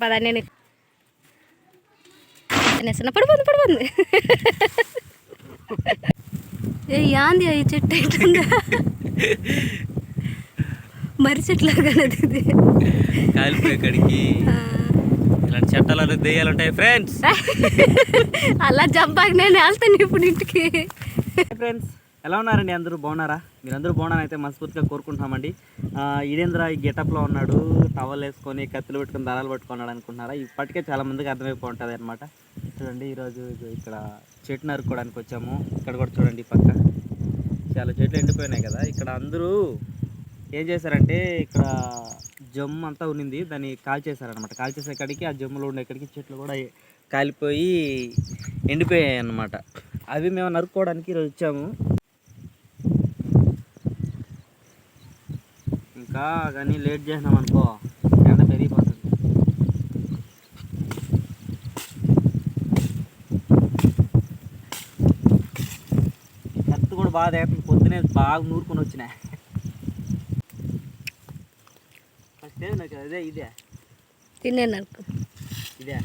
పదా నేను నెసన పడిపోతుంది పడిపోతుంది ఏ యాంది ఈ చెట్టు ఎట్లుందా మరి ఇది. కాలిపోయే ఆ. ఇలాంటి చట్టాలు దెయ్యాలు ఉంటాయి ఫ్రెండ్స్ అలా జంపాకి నేను వెళ్తాను ఇప్పుడు ఇంటికి. ఫ్రెండ్స్ ఎలా ఉన్నారండి అందరూ? బాగున్నారా? మీరందరూ బాగున్నారని అయితే మనస్ఫూర్తిగా కోరుకుంటున్నామండి. ఆ, ఈ గెటప్లో ఉన్నాడు టవల్ వేసుకొని కత్తులు పెట్టుకొని దారాలు పట్టుకున్నాడు అనుకుంటున్నారా? ఇప్పటికే చాలా మందికి అర్థమైపోయి ఉంటుంది అనమాట చూడండి ఈరోజు ఇక్కడ చెట్టు నరుక్కోవడానికి వచ్చాము. ఇక్కడ కూడా చూడండి పక్క. చాలా చెట్లు ఎండిపోయినాయి కదా. ఇక్కడ అందరూ ఏం చేశారంటే ఇక్కడ జమ్ము అంతా ఉన్నింది. దాన్ని కాల్చేశారనమాట చేశారనమాట కాడికి ఆ జమ్ములో ఉండే కాడికి చెట్లు కూడా కాలిపోయి ఎండిపోయాయి అన్నమాట అవి మేము నరుక్కోవడానికి ఈరోజు వచ్చాము. ఇంకా కానీ లేట్ చేసినాం అనుకో ఎండ పెరిగిపోతుంది. కత్తి కూడా బాగా తేస్తుంది పొద్దునే బాగా నూరుకొని వచ్చినా. ఫస్ట్ నాకు అదే ఇదే. తినే నరకు ఇదే.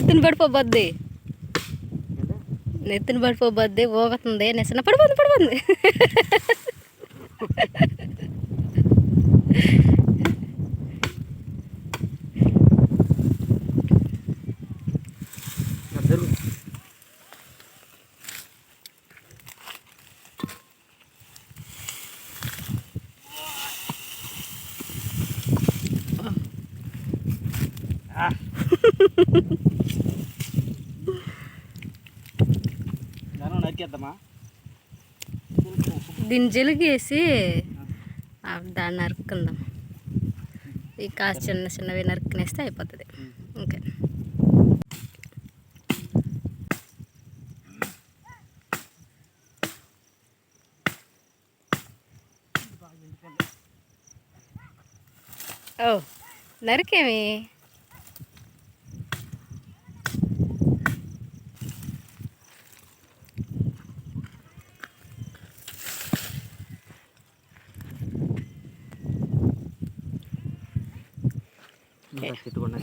నెత్తిన పడిపోబద్ది నెత్తిన పడిపోబద్ది ఊగుతుంది. నెసన పడిపోతుంది పడిపోతుంది దీన్ని జిలిగేసి ఆ దాన్ని నరుక్కుందాం ఈ కాస్త చిన్న చిన్నవి నరుక్కునేస్తే అయిపోతుంది. ఓకే. ఓ నరికేమి? తిట్టుకుండా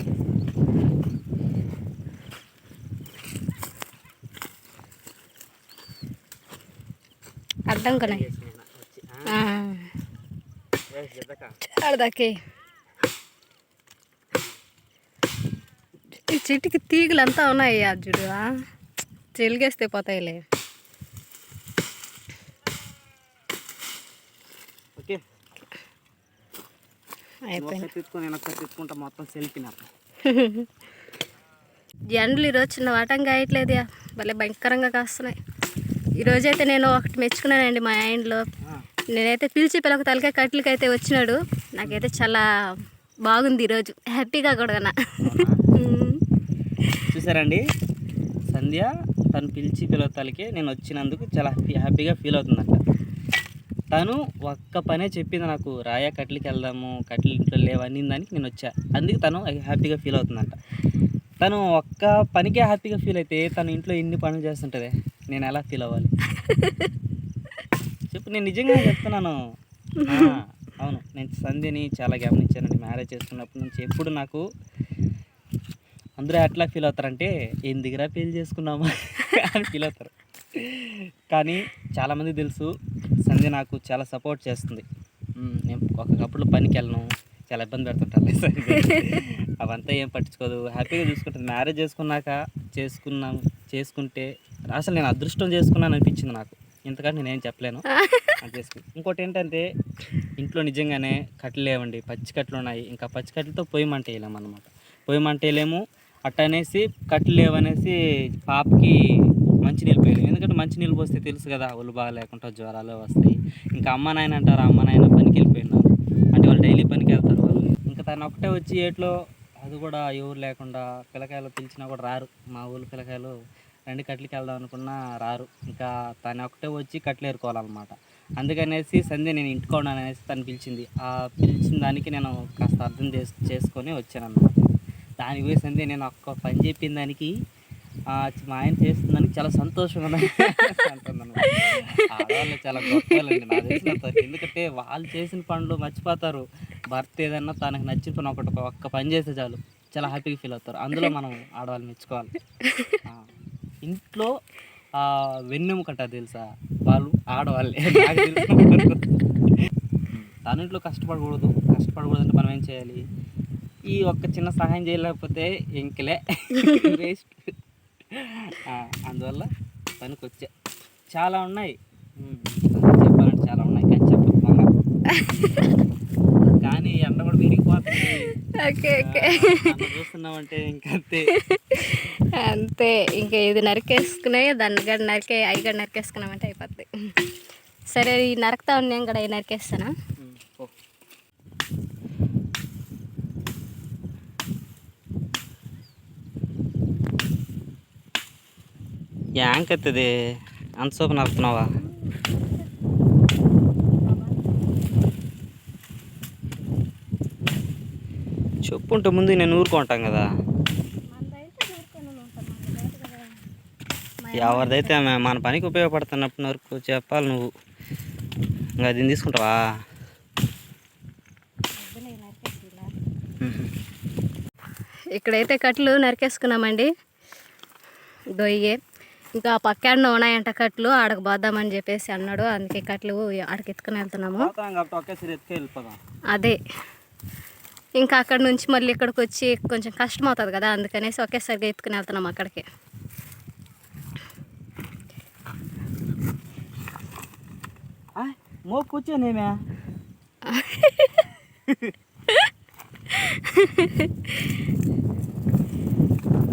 అర్థం కొనే. ఆడదాకే ఈ చెట్టుకి తీగలు అంతా ఉన్నాయి అర్జుడు చెలిగేస్తే పోతాయిలే. అయిపోయింది. వెనక్కి మొత్తం ఎండలు ఈరోజు చిన్న వాటం కాయట్లేదు భలే భయంకరంగా కాస్తున్నాయి. ఈరోజైతే నేను ఒకటి మెచ్చుకున్నానండి మా ఆయనలో. నేనైతే పిలిచి పిల్లక తలకాయ కట్లకి అయితే వచ్చినాడు. నాకైతే చాలా బాగుంది ఈరోజు. హ్యాపీగా కూడా చూసారండి? సంధ్య తను పిలిచి పిలవతాలకి నేను వచ్చినందుకు చాలా హ్యాపీ హ్యాపీగా ఫీల్ అవుతుందంట తను ఒక్క పనే చెప్పింది నాకు. రాయా కట్లకి వెళ్దాము కట్లు ఇంట్లో లేవని దానికి నేను వచ్చా. అందుకే తను హ్యాపీగా ఫీల్ అవుతుందంట. తను ఒక్క పనికే హ్యాపీగా ఫీల్ అయితే తను ఇంట్లో ఎన్ని పనులు చేస్తుంటుంది? నేను ఎలా ఫీల్ అవ్వాలి? చెప్పు నేను నిజంగా చెప్తున్నాను. అవును. నేను సంధ్యని చాలా గమనించానండి. మ్యారేజ్ చేసుకున్నప్పటి నుంచి ఎప్పుడు నాకు అందరూ ఎట్లా ఫీల్ అవుతారంటే ఎందుకురా దిగరా పెళ్ళి చేసుకున్నామా అని ఫీల్ అవుతారు. కానీ చాలామంది తెలుసు సంధ్య నాకు చాలా సపోర్ట్ చేస్తుంది. నేను ఒకప్పుడు పనికి వెళ్ళను చాలా ఇబ్బంది పెడుతుంటాను అవంతా ఏం పట్టించుకోదు. హ్యాపీగా చూసుకుంటుంది. మ్యారేజ్ చేసుకున్నాక చేసుకున్నాం చేసుకుంటే అసలు నేను అదృష్టం చేసుకున్నాను అనిపించింది నాకు. ఇంతకంటే నేనేం చెప్పలేను. అది చేసుకుని. ఇంకోటి ఏంటంటే ఇంట్లో నిజంగానే కట్టెలు లేవండి. పచ్చి కట్టెలు ఉన్నాయి. ఇంకా పచ్చి కట్టెలతో పొయ్యి మంట వేయలేము అనమాట పొయ్యి మంట వేయలేము. అట్ట అనేసి కట్టెలు లేవనేసి పాపకి మంచినీళ్ళు పోయాలి ఎందుకంటే మంచినీళ్ళు పోస్తే తెలుసు కదా ఒళ్ళు బాగా లేకుండా జ్వరాలు వస్తాయి. ఇంకా అమ్మ నాయన అంటారు అమ్మ నాయన పనికి వెళ్ళిపోయినారు అంటే వాళ్ళు డైలీ పనికి వెళ్తారు వాళ్ళు. ఇంకా తను ఒకటే వచ్చి ఏట్లో అది కూడా ఎవరు లేకుండా పిల్లకాయలు పిలిచినా కూడా రారు. మా ఊళ్ళో పిల్లకాయలు రెండు కట్లకి వెళ్దాం అనుకున్నా రారు. ఇంకా తను ఒకటే వచ్చి కట్లు ఏరుకోవాలన్నమాట. అందుకనేసి సంధ్య నేను ఇంటికి ఉన్నాను అనేసి తను పిలిచింది. ఆ పిలిచిన దానికి నేను కాస్త అర్థం చేసు చేసుకొని వచ్చాను అన్నమాట దానికి పోయి సంధ్య నేను ఒక్క పని చెప్పిన దానికి మా ఆయన చేస్తుందని చాలా సంతోషంగా. ఆడవాళ్ళు చాలా తెలిసినంత ఎందుకంటే వాళ్ళు చేసిన పనులు మర్చిపోతారు. భర్త ఏదన్నా తనకు నచ్చిన పని ఒకటి ఒక్క పని చేస్తే చాలు. చాలా హ్యాపీగా ఫీల్ అవుతారు. అందులో మనం ఆడవాళ్ళు మెచ్చుకోవాలి. ఇంట్లో వెన్నెముక అంటారు తెలుసా? వాళ్ళు ఆడవాళ్ళే. ఇంట్లో కష్టపడకూడదు. కష్టపడకూడదు అంటే మనం ఏం చేయాలి? ఈ ఒక్క చిన్న సహాయం చేయలేకపోతే ఇంకలే. వేస్ట్ అందువల్ల పనికి వచ్చా చాలా ఉన్నాయి. చెప్పాలంటే చాలా ఉన్నాయి కానీ చెప్పకపోగా కానీ ఎండ కూడా పెరిగిపోతుంది ఓకే ఓకే. అన్న చూస్తున్నామంటే ఇంకంతే. అంతే ఇంకా ఇది నరికేసుకునే దాన్ని గడ నరికే అవి గడ నరికేసుకున్నామంటే అయిపోద్ది. సరే ఈ నరకుతా ఉన్నాం కూడా నరికేస్తానా? యాంకెత్తది అంత సోపు నరుకుతున్నావా చెప్పుంటే ముందు నేను ఊరుకుంటాం కదా. ఎవరిదైతే మన పనికి ఉపయోగపడుతున్నప్పుడు వరకు చెప్పాలి నువ్వు. ఇంకా దీన్ని తీసుకుంటావా? ఇక్కడైతే కట్లు నరికేసుకున్నామండి. దొయ్యే. ఇంకా పక్కాడ ఉన్నాయంట కట్లు ఆడకు పోద్దామని చెప్పేసి అన్నాడు. అందుకే కట్లు ఆడకి ఎత్తుకుని వెళ్తున్నాము. అదే. ఇంకా అక్కడ నుంచి మళ్ళీ ఇక్కడికి వచ్చి కొంచెం కష్టం అవుతుంది కదా అందుకనేసి ఒకేసారిగా ఎత్తుకుని వెళ్తున్నాం అక్కడికి. కూర్చోనేమే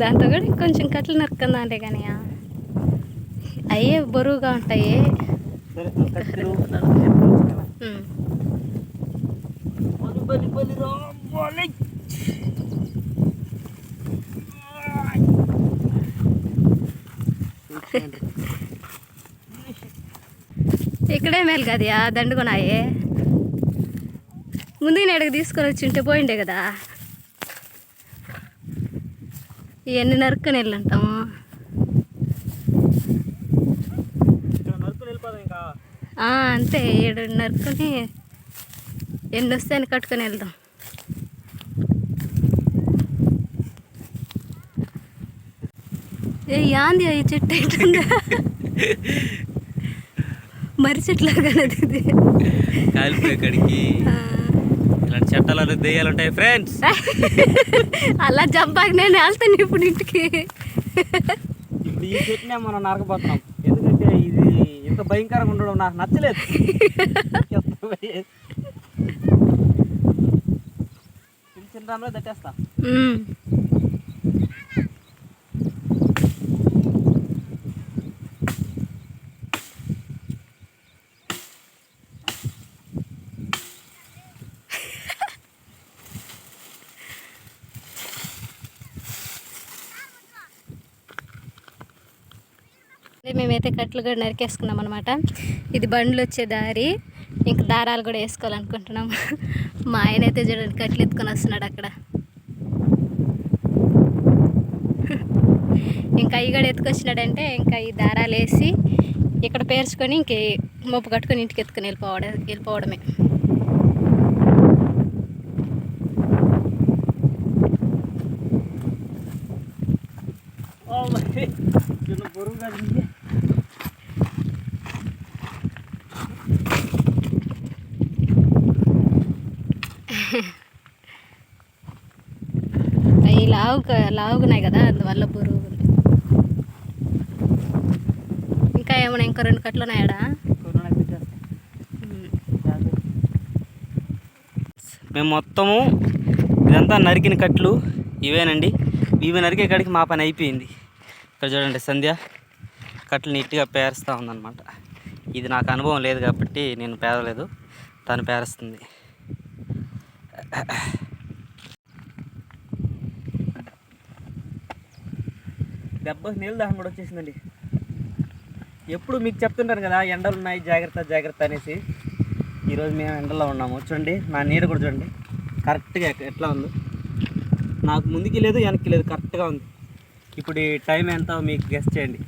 దాంతో కూడా ఇంకొంచెం కట్లు నరుకుందా అంటే కానీ అయ్యే బరువుగా ఉంటాయి. ఇక్కడే మేలు కదా దండుకున్నాయి. ముందు నేడకి తీసుకొని వచ్చి ఉంటే పోయిండే కదా. ఇవన్నీ నరుక్కుని వెళ్ళుంటాము ఇక్కడ నరుకుని వెళ్ళిపోదాం ఇంకా ఆ, అంతే ఏడు నరుక్కుని ఎన్ని వస్తే అని కట్టుకొని వెళ్దాం. ఏ యాంది ఈ చెట్టు ఏంటుందా మరి చెట్లాగానే ఇది. కాలిపోయే కడికి. ఆ. ఇలాంటి చట్టాలు దెయ్యాలు ఉంటాయి ఫ్రెండ్స్. అలా జంపాకి నేను వెళ్తాను ఇప్పుడు ఇంటికి. ఇప్పుడు ఈ చెట్టునే మనం నరకపోతున్నాం ఎందుకంటే ఇది ఇంత భయంకరంగా ఉండడం నాకు నచ్చలేదు. పిలిచిన దానిలో దట్టేస్తా మేమైతే కట్లు కూడా నరికేసుకున్నాం అనమాట ఇది బండ్లు వచ్చే దారి. ఇంక దారాలు కూడా వేసుకోవాలనుకుంటున్నాం. మా ఆయన అయితే చూడండి కట్లు ఎత్తుకొని వస్తున్నాడు అక్కడ. ఇంకా అవి కూడా ఎత్తుకొచ్చినాడంటే ఇంకా ఈ దారాలు వేసి ఇక్కడ పేర్చుకొని ఇంక మోపు కట్టుకొని ఇంటికి ఎత్తుకొని వెళ్ళిపోవడం వెళ్ళిపోవడమే. ఓ మరి బరువు కాదు ఇది. అవి లావు లావుగున్నాయి కదా అందువల్ల పురుగు ఇంకా ఏమైనా ఇంకా రెండు కట్లు ఉన్నాయాడా? మేము. మొత్తము ఇదంతా నరికిన కట్లు ఇవేనండి. ఇవి నరికే కాడికి మా పని అయిపోయింది. ఇక్కడ చూడండి సంధ్య కట్టలు నీట్గా పేరుస్తూ ఉందన్నమాట. ఇది నాకు అనుభవం లేదు కాబట్టి నేను పేరలేదు. తను పేరుస్తుంది. దెబ్బ నీళ్ళు దాహం కూడా వచ్చేసిందండి. ఎప్పుడు మీకు చెప్తుంటాను కదా ఎండలు ఉన్నాయి జాగ్రత్త జాగ్రత్త అనేసి. ఈరోజు మేము ఎండలో ఉన్నాము. చూడండి నా నీడ కూడా చూడండి. కరెక్ట్గా ఎట్లా ఉంది. నాకు ముందుకి లేదు వెనక్కి లేదు కరెక్ట్గా ఉంది. ఇప్పుడు ఈ టైం ఎంత మీకు గెస్ట్ చేయండి.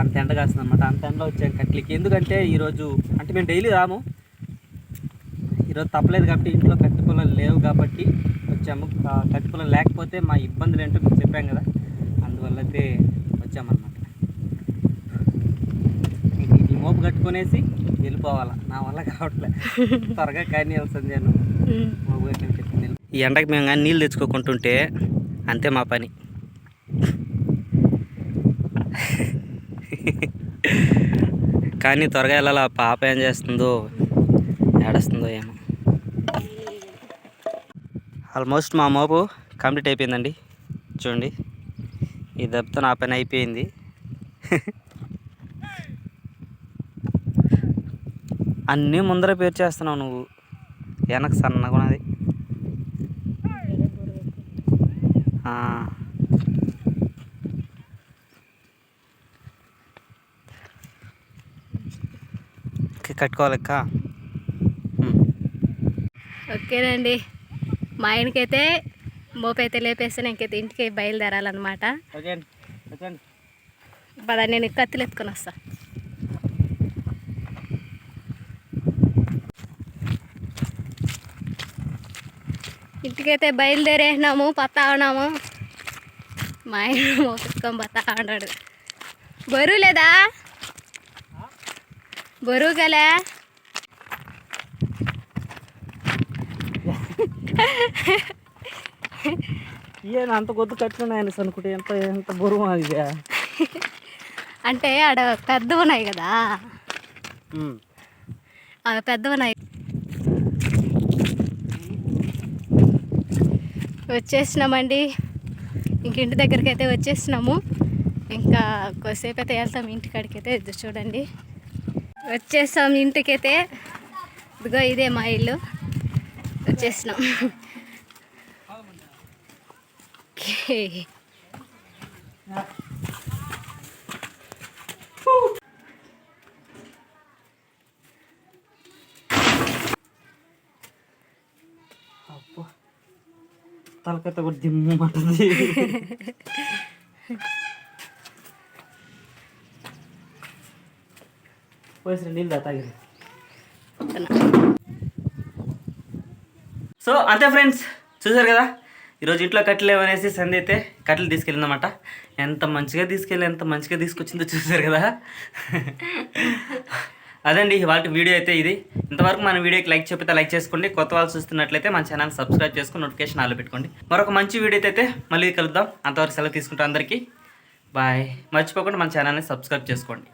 అంత ఎండ కాస్తుంది అనమాట అంత ఎండలో వచ్చాను కట్లకి ఎందుకంటే ఈరోజు అంటే మేము డైలీ రాము. ఈరోజు తప్పలేదు కాబట్టి ఇంట్లో కత్తి పొలం లేవు కాబట్టి వచ్చాము. ఆ కత్తి పొలం లేకపోతే మా ఇబ్బందులు ఏంటో మీకు చెప్పాం కదా. అందువల్ల అయితే వచ్చామన్నమాట. ఈ మోపు కట్టుకునేసి వెళ్ళిపోవాలా. నా వల్ల కావట్లే. త్వరగా కానీ వస్తుంది నేను మోపు. కట్టుకుని ఈ ఎండకి మేము కానీ నీళ్ళు తెచ్చుకోకుంటుంటే అంతే మా పని. కానీ త్వరగా వెళ్ళాల? పాప ఏం చేస్తుందో ఏడుస్తుందో ఏమో. ఆల్మోస్ట్ మా మోపు కంప్లీట్ అయిపోయిందండి. చూడండి. ఈ దెబ్బతో నా పని అయిపోయింది. అన్నీ ముందర పేరు చేస్తున్నావు నువ్వు. వెనక సన్నగా ఉన్నది. ఓకే, కట్టుకోవాలక్క ఓకేనండి. మా ఆయనకైతే మోపైతే లేపేస్తే ఇంకైతే ఇంటికి బయలుదేరాలన్నమాట. పద నేను కత్తులు ఎత్తుకొని వస్తా. ఇంటికైతే బయలుదేరేసినాము పత్తా ఉన్నాము మా ఆయన మోపించుకొని పత్తా ఉన్నాడు బరువు లేదా? బరువు గలే? ఏం అంత కొద్ది కట్టుకున్నాయని అనుకుంటే ఎంత ఎంత బరువు అది. అంటే ఆడ పెద్ద ఉన్నాయి కదా. అవి పెద్ద ఉన్నాయి. వచ్చేసినామండి. ఇంక ఇంటి దగ్గరికి అయితే వచ్చేసినాము. ఇంకా కొద్దిసేపు అయితే వెళ్తాం ఇంటికాడికి అయితే ఇది చూడండి. వచ్చేసాం ఇంటికైతే. ఇదిగో ఇదే మా ఇల్లు. వచ్చేసినాం. ఓకే. అబ్బా తలకత్త కూడా దిమ్మంటుంది పోయి నీళ్ళు తాగింది సో అంతే ఫ్రెండ్స్ చూసారు కదా ఈరోజు ఇంట్లో కట్టెలు ఏమనేసి సంధి అయితే కట్టెలు తీసుకెళ్ళిందన్నమాట. ఎంత మంచిగా తీసుకెళ్ళి ఎంత మంచిగా తీసుకొచ్చిందో చూసారు కదా. అదండి వాటి వీడియో అయితే ఇది. ఇంతవరకు మన వీడియోకి లైక్ చెప్పితే లైక్ చేసుకోండి. కొత్త వాళ్ళు చూస్తున్నట్లయితే మన ఛానల్ సబ్స్క్రైబ్ చేసుకుని నోటిఫికేషన్ ఆలో పెట్టుకోండి. మరొక మంచి వీడియో అయితే మళ్ళీ కలుద్దాం. అంతవరకు సెలవు తీసుకుంటాం అందరికీ. బాయ్. మర్చిపోకుండా మన ఛానల్ని సబ్స్క్రైబ్ చేసుకోండి.